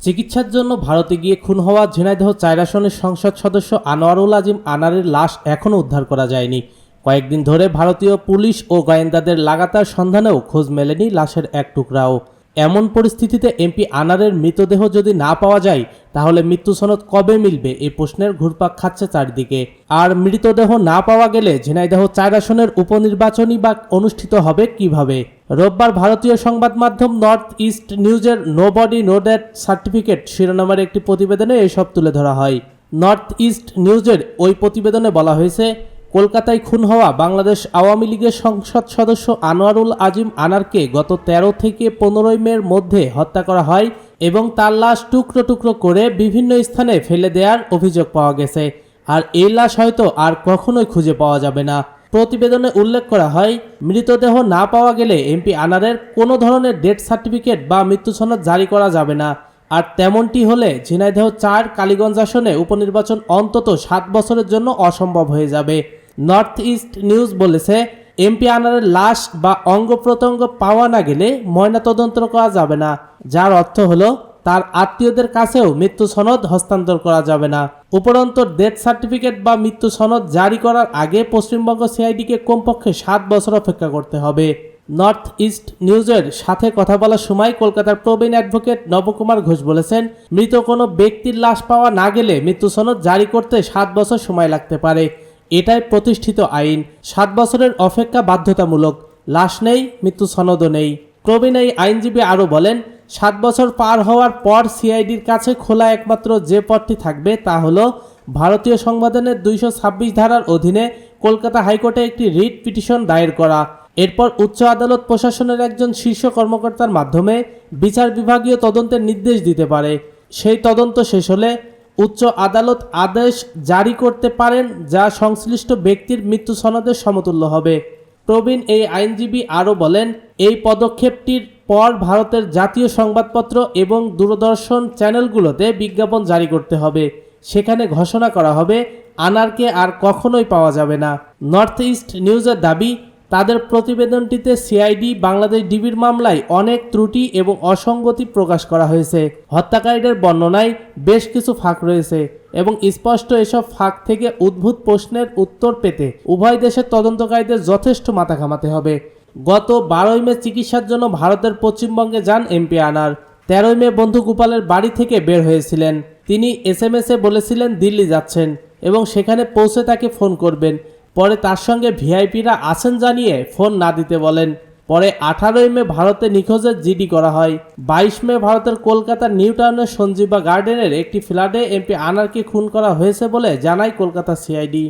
চিকিৎসার জন্য ভারতে গিয়ে খুন হওয়া ঝিনাইদহ চার আসনের সংসদ সদস্য আনোয়ারুল আজিম আনারের লাশ এখনও উদ্ধার করা যায়নি। কয়েকদিন ধরে ভারতীয় পুলিশ ও গোয়েন্দাদের লাগাতার সন্ধানেও খোঁজ মেলেনি লাশের এক টুকরাও। এমন পরিস্থিতিতে এমপি আনারের মৃতদেহ যদি না পাওয়া যায়, তাহলে মৃত্যু সনদ কবে মিলবে এই প্রশ্নের ঘুরপাক খাচ্ছে চারদিকে। আর মৃতদেহ না পাওয়া গেলে ঝিনাইদহ চার আসনের উপনির্বাচনই বা অনুষ্ঠিত হবে কীভাবে? রোববার ভারতীয় সংবাদ মাধ্যম নর্থ ইস্ট নিউজের no body no death certificate শিরোনামের একটি প্রতিবেদনে এসব তুলে ধরা হয়। নর্থ ইস্ট নিউজের ওই প্রতিবেদনে বলা হয়েছে কলকাতায় খুন হওয়া বাংলাদেশ আওয়ামী লীগের সংসদ সদস্য আনোয়ারুল আজিম আনারকে গত ১৩ থেকে পনেরোই মের মধ্যে হত্যা করা হয় এবং তার লাশ টুকরো টুকরো করে বিভিন্ন স্থানে ফেলে দেওয়ার অভিযোগ পাওয়া গেছে। আর এই লাশ হয়তো আর কখনোই খুঁজে পাওয়া যাবে না। প্রতিবেদনে উল্লেখ করা হয়, মৃতদেহ না পাওয়া গেলে এমপি আনারের কোনো ধরনের ডেথ সার্টিফিকেট বা মৃত্যু সনদ জারি করা যাবে না। আর তেমনটি হলে ঝিনাইদহ চার কালীগঞ্জ আসনে উপনির্বাচন অন্তত সাত বছরের জন্য অসম্ভব হয়ে যাবে। নর্থ ইস্ট নিউজ বলেছে এমপি আনারের লাশ বা অঙ্গ প্রত্যঙ্গ পাওয়া না গেলে ময়নাতদন্ত করা যাবে না। যার অর্থ হলো, তার আত্মীয়দের কাছেও মৃত্যু সনদ হস্তান্তর করা যাবে না। উপরন্ত ডেথ সার্টিফিকেট বা মৃত্যু সনদ জারি করার আগে পশ্চিমবঙ্গ সিআইডিকে কমপক্ষে সাত বছর অপেক্ষা করতে হবে। নর্থ ইস্ট নিউজের সাথে কথা বলার সময় কলকাতার প্রবীণ অ্যাডভোকেট নবকুমার ঘোষ বলেছেন, মৃত কোনো ব্যক্তির লাশ পাওয়া না গেলে মৃত্যু সনদ জারি করতে সাত বছর সময় লাগতে পারে। এটাই প্রতিষ্ঠিত আইন। সাত বছরের অপেক্ষা বাধ্যতামূলক। লাশ নেই, মৃত্যু সনদও নেই। প্রবীণ এই আইনজীবী আরও বলেন, সাত বছর পার হওয়ার পর সিআইডির কাছে খোলা একমাত্র যে পথটি থাকবে তা হল ভারতীয় সংবিধানের দুইশো ছাব্বিশ ধারার অধীনে কলকাতা হাইকোর্টে একটি রিট পিটিশন দায়ের করা। এরপর উচ্চ আদালত প্রশাসনের একজন শীর্ষ কর্মকর্তার মাধ্যমে বিচার বিভাগীয় তদন্তের নির্দেশ দিতে পারে। সেই তদন্ত শেষ হলে উচ্চ আদালত আদেশ জারি করতে পারেন যা সংশ্লিষ্ট ব্যক্তির মৃত্যু সনদের সমতুল্য হবে। প্রবীণ এই আইনজীবী আরও বলেন, এই পদক্ষেপটির পর ভারতের জাতীয় সংবাদপত্র এবং দূরদর্শন চ্যানেলগুলোতে বিজ্ঞাপন জারি করতে হবে। সেখানে ঘোষণা করা হবে, আনারকে আর কখনোই পাওয়া যাবে না। নর্থ ইস্ট নিউজের দাবি তাদের প্রতিবেদনটিতে সিআইডি, বাংলাদেশ ডিবির মামলায় অনেক ত্রুটি এবং অসঙ্গতি প্রকাশ করা হয়েছে। হত্যাকারীদের বর্ণনায় বেশ কিছু ফাঁক রয়েছে এবং স্পষ্ট এসব ফাঁক থেকে উদ্ভূত প্রশ্নের উত্তর পেতে উভয় দেশের তদন্তকারীদের যথেষ্ট মাথা ঘামাতে হবে। গত বারোই মে চিকিৎসার জন্য ভারতের পশ্চিমবঙ্গে যান এমপি আনার। তেরোই মে বন্ধু গোপালের বাড়ি থেকে বের হয়েছিলেন। তিনি এস এম এসে বলেছিলেন দিল্লি যাচ্ছেন এবং সেখানে পৌঁছে তাকে ফোন করবেন। পরে তার সঙ্গে ভিআইপিরা আছেন জানিয়ে ফোন না দিতে বলেন। পরে আঠারোই মে ভারতে নিখোঁজের জিডি করা হয়। বাইশ মে ভারতের কলকাতার নিউ টাউনের সঞ্জীবা গার্ডেনের একটি ফ্ল্যাটে এমপি আনারকে খুন করা হয়েছে বলে জানায় কলকাতা সিআইডি।